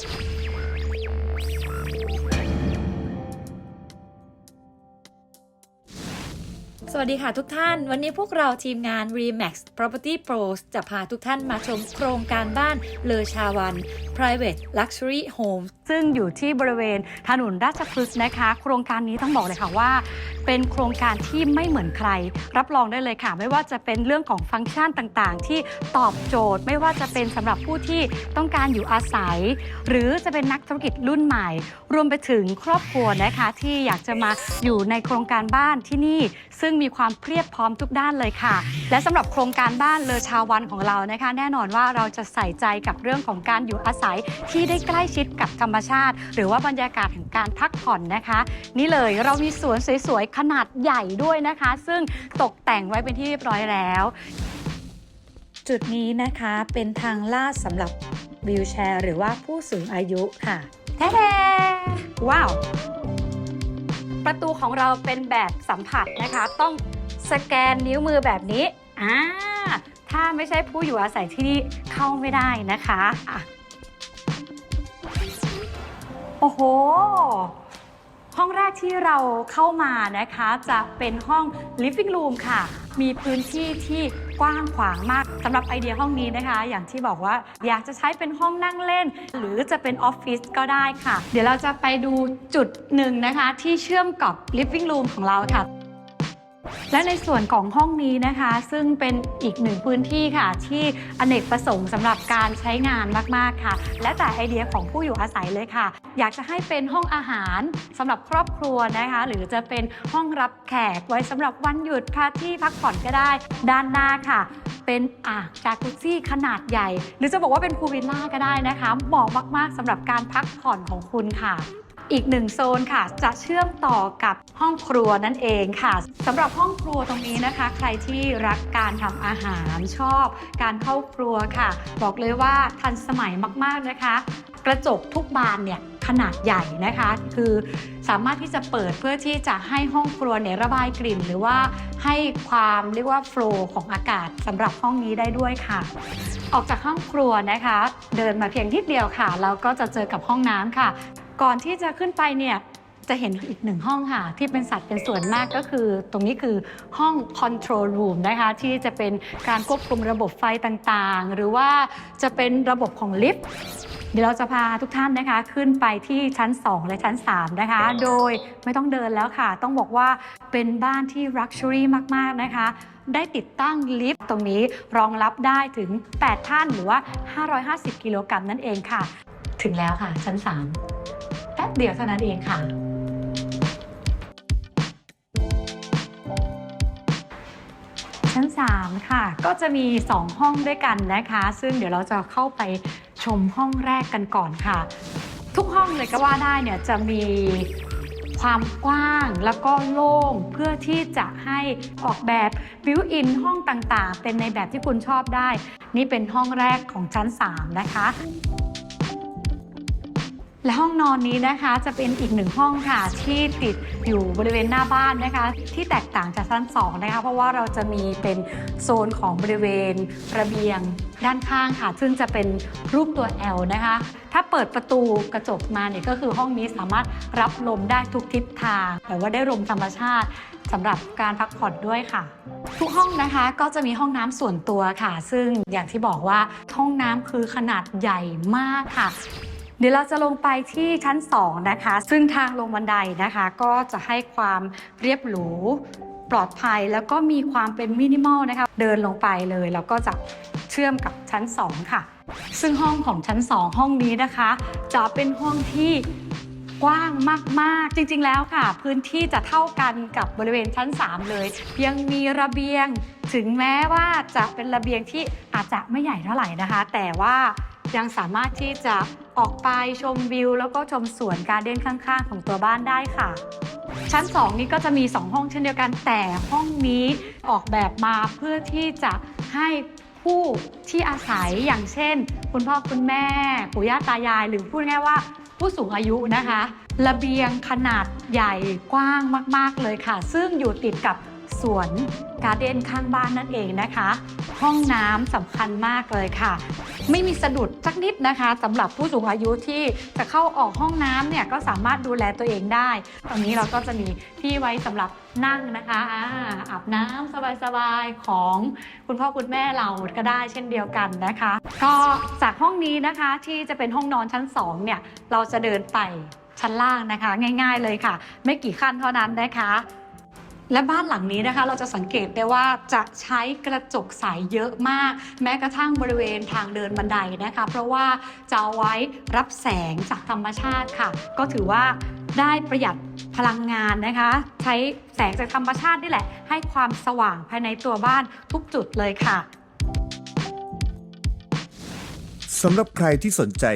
Thank you. วัสดีค่ะทุกท่าน วันนี้พวกเราทีมงาน Remax Property Pros จะพาทุกท่านมาชมโครงการบ้านเลอชาวัน Private Luxury Home ซึ่งอยู่ที่บริเวณถนนราชพฤกษ์นะคะ โครงการนี้ต้องบอกเลยค่ะว่า เป็นโครงการที่ไม่เหมือนใคร รับรองได้เลยค่ะ ไม่ว่าจะเป็นเรื่องของฟังก์ชันต่างๆ ที่ตอบโจทย์ ไม่ว่าจะเป็นสำหรับผู้ที่ต้องการอยู่อาศัย หรือจะเป็นนักธุรกิจรุ่นใหม่ รวมไปถึงครอบครัวนะคะที่อยากจะมาอยู่ในโครงการบ้านที่นี่ ซึ่งมีความเพียบพร้อมทุกด้านเลยค่ะ และสำหรับโครงการบ้านเลอชาวันของเรานะคะ แน่นอนว่าเราจะใส่ใจกับเรื่องของการอยู่อาศัยที่ได้ใกล้ชิดกับธรรมชาติ หรือว่าบรรยากาศแห่งการพักผ่อนนะคะ นี่เลยเรามีสวนสวยๆขนาดใหญ่ด้วยนะคะ ซึ่งตกแต่งไว้เป็นที่เรียบร้อยแล้ว จุดนี้นะคะเป็นทางลาดสำหรับวิวแชร์ หรือว่าผู้สูงอายุค่ะแท้ๆว้าว ประตูของเราเป็นแบบสัมผัสนะคะ ต้องสแกนนิ้วมือแบบนี้อ่าถ้าไม่ใช่ผู้อยู่อาศัยที่นี่เข้าไม่ได้นะคะอะโอ้โห ห้องแรกที่เราเข้ามานะคะ จะเป็นห้อง living room ค่ะ มีพื้นที่ที่กว้างขวางมากสำหรับไอเดียห้องนี้นะคะ อย่างที่บอกว่าอยากจะใช้เป็นห้องนั่งเล่น หรือจะเป็นออฟฟิศก็ได้ค่ะ เดี๋ยวเราจะไปดูจุดหนึ่งนะคะ ที่เชื่อมกับ living room ของเราค่ะ และในส่วนของห้องนี้นะคะ ซึ่งเป็นอีกหนึ่งพื้นที่ค่ะ ที่อเนกประสงค์สำหรับการใช้งานมากๆค่ะ และแต่ไอเดียของผู้อยู่อาศัยเลยค่ะ อยากจะให้เป็นห้องอาหารสำหรับครอบครัวนะคะ หรือจะเป็นห้องรับแขกไว้สำหรับวันหยุดพาร์ตี้พักผ่อนก็ได้ ด้านหน้าค่ะเป็นอ่างจากุซี่ขนาดใหญ่ หรือจะบอกว่าเป็นพูลวิลล่าก็ได้นะคะเหมาะมากๆสำหรับการพักผ่อนของคุณค่ะ อีกหนึ่งโซนค่ะ จะเชื่อมต่อกับห้องครัวนั่นเองค่ะสำหรับห้องครัวตรงนี้นะคะ ใครที่รักการทำอาหารชอบ การเข้าครัวค่ะ บอกเลยว่าทันสมัยมากๆนะคะ กระจกทุกบานเนี่ยขนาดใหญ่นะคะ คือสามารถที่จะเปิดเพื่อที่จะให้ห้องครัวเนี่ยระบายกลิ่น หรือว่าให้ความเรียกว่าโฟล์ของอากาศสำหรับห้องนี้ได้ด้วยค่ะ ออกจากห้องครัวนะคะ เดินมาเพียงนิดเดียวค่ะ แล้วก็จะเจอกับห้องน้ำค่ะ ก่อนที่จะขึ้นไปเนี่ยจะเห็นอีกหนึ่งห้องค่ะ ที่เป็นสัดเป็นส่วนมากก็คือ ตรงนี้คือห้อง control room นะคะ ที่จะเป็นการควบคุมระบบไฟต่างๆ หรือว่าจะเป็นระบบของลิฟต์เดี๋ยวเราจะพาทุกท่านนะคะขึ้นไปที่ชั้น 2 และชั้น 3 นะคะ โดยไม่ต้องเดินแล้วค่ะ ต้องบอกว่าเป็นบ้านที่ Luxury มาก ๆ นะคะ ได้ติดตั้งลิฟต์ตรงนี้รองรับได้ถึง 8 ท่านหรือว่า 550 กิโลกรัมนั่นเองค่ะ ถึงแล้วค่ะชั้น 3 ป๊บเดียวเท่านั้นเองค่ะ ชั้น 3 ค่ะ ก็จะมี 2 ห้องด้วยกันนะคะ ซึ่งเดี๋ยวเราจะเข้าไปชมห้องแรกกันก่อนค่ะ ทุกห้องเลยก็ว่าได้เนี่ยจะมีความกว้างแล้วก็โล่งเพื่อที่จะให้ออกแบบบิวอินห้องต่างๆ เป็นในแบบที่คุณชอบได้ นี่เป็นห้องแรกของชั้น 3 นะคะ และห้องนอนนี้นะคะจะเป็นอีกหนึ่งห้องค่ะที่ติดอยู่บริเวณหน้าบ้านนะคะ ที่แตกต่างจากชั้น2นะคะเพราะว่าเราจะมีเป็นโซนของบริเวณระเบียงด้านข้างค่ะ ซึ่งจะเป็นรูปตัว L นะคะ ถ้าเปิดประตูกระจกมาเนี่ยก็คือห้องนี้สามารถรับลมได้ทุกทิศทางแต่ว่าได้ลมธรรมชาติสำหรับการพักผ่อนด้วยค่ะ ทุกห้องนะคะก็จะมีห้องน้ำส่วนตัวค่ะ ซึ่งอย่างที่บอกว่าห้องน้ำคือขนาดใหญ่มากค่ะ เดี๋ยวเราจะลงไปที่ชั้น 2 นะคะ ซึ่งทางลงบันไดนะคะ ก็จะให้ความเรียบหรูปลอดภัยแล้วก็มีความเป็นมินิมอลนะคะ เดินลงไปเลยแล้วก็จะเชื่อมกับชั้น 2 ค่ะ ซึ่งห้องของชั้น 2 ห้องนี้นะคะ จะเป็นห้องที่กว้างมาก ๆ จริง ๆ แล้วค่ะ พื้นที่จะเท่ากันกับบริเวณชั้น 3 เลย เพียงมีระเบียง ถึงแม้ว่าจะเป็นระเบียงที่อาจจะไม่ใหญ่เท่าไหร่นะคะ แต่ว่า ยังสามารถที่จะออกไปชมวิว แล้วก็ชมสวนการเด่นข้างๆ ของตัวบ้านได้ค่ะ ชั้น 2 นี้ก็จะมี 2 ห้องเช่นเดียวกันแต่ห้องนี้ออกแบบมาเพื่อที่จะให้ผู้ที่อาศัยอย่างเช่น คุณพ่อคุณแม่ปู่ย่าตายาย หรือพูดง่ายๆว่าผู้สูงอายุนะคะ ระเบียงขนาดใหญ่กว้างมากๆเลยค่ะ ซึ่งอยู่ติดกับสวนการ์เด้นข้างบ้านนั่นเองนะคะ ห้องน้ำสำคัญมากเลยค่ะ ไม่มีสะดุดสักนิดนะคะสำหรับผู้สูงอายุที่จะเข้าออกห้องน้ำเนี่ยก็สามารถดูแลตัวเองได้ ตรงนี้เราก็จะมีที่ไว้สำหรับนั่งนะคะอาอาบน้ำสบายๆของคุณพ่อคุณแม่เราก็ได้เช่นเดียวกันนะคะก็จากห้องนี้นะคะที่จะเป็นห้องนอนชั้น2เนี่ยเราจะเดินไปชั้นล่างนะคะ ง่าย ๆเลยค่ะ ไม่กี่ขั้นเท่านั้นนะคะ และบ้านหลังนี้นะคะเราจะสังเกตได้ว่าจะใช้กระจกใสเยอะมาก แม้กระทั่งบริเวณทางเดินบันไดนะคะ เพราะว่าจะเอาไว้รับแสงจากธรรมชาติค่ะ ก็ถือว่าได้ประหยัดพลังงานนะคะ ใช้แสงจากธรรมชาตินี่แหละ ให้ความสว่างภายในตัวบ้านทุกจุดเลยค่ะสำหรับใครที่สนใจ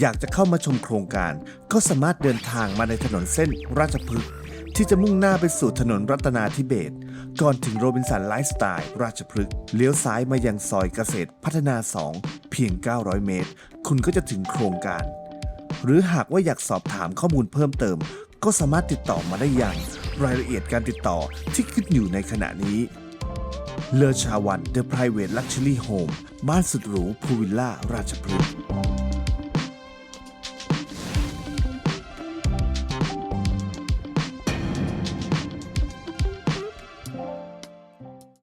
อยากจะเข้ามาชมโครงการ ก็สามารถเดินทางมาในถนนเส้นราชพฤกษ์ ที่จะมุ่งหน้าไปสู่ถนนรัตนาธิเบศก่อนถึงโรบินสันไลฟ์สไตล์ ราชพฤกษ์เลี้ยวซ้ายมายังซอยเกษตรพัฒนา 2 เพียง 900 เมตร คุณก็จะถึงโครงการ หรือหากว่าอยากสอบถามข้อมูลเพิ่มเติม ก็สามารถติดต่อมาได้อย่าง รายละเอียดการติดต่อที่ขึ้นอยู่ในขณะนี้เลอชาวัน The Private Luxury Home บ้านสุดหรูพูวิลล่าราชพฤกษ์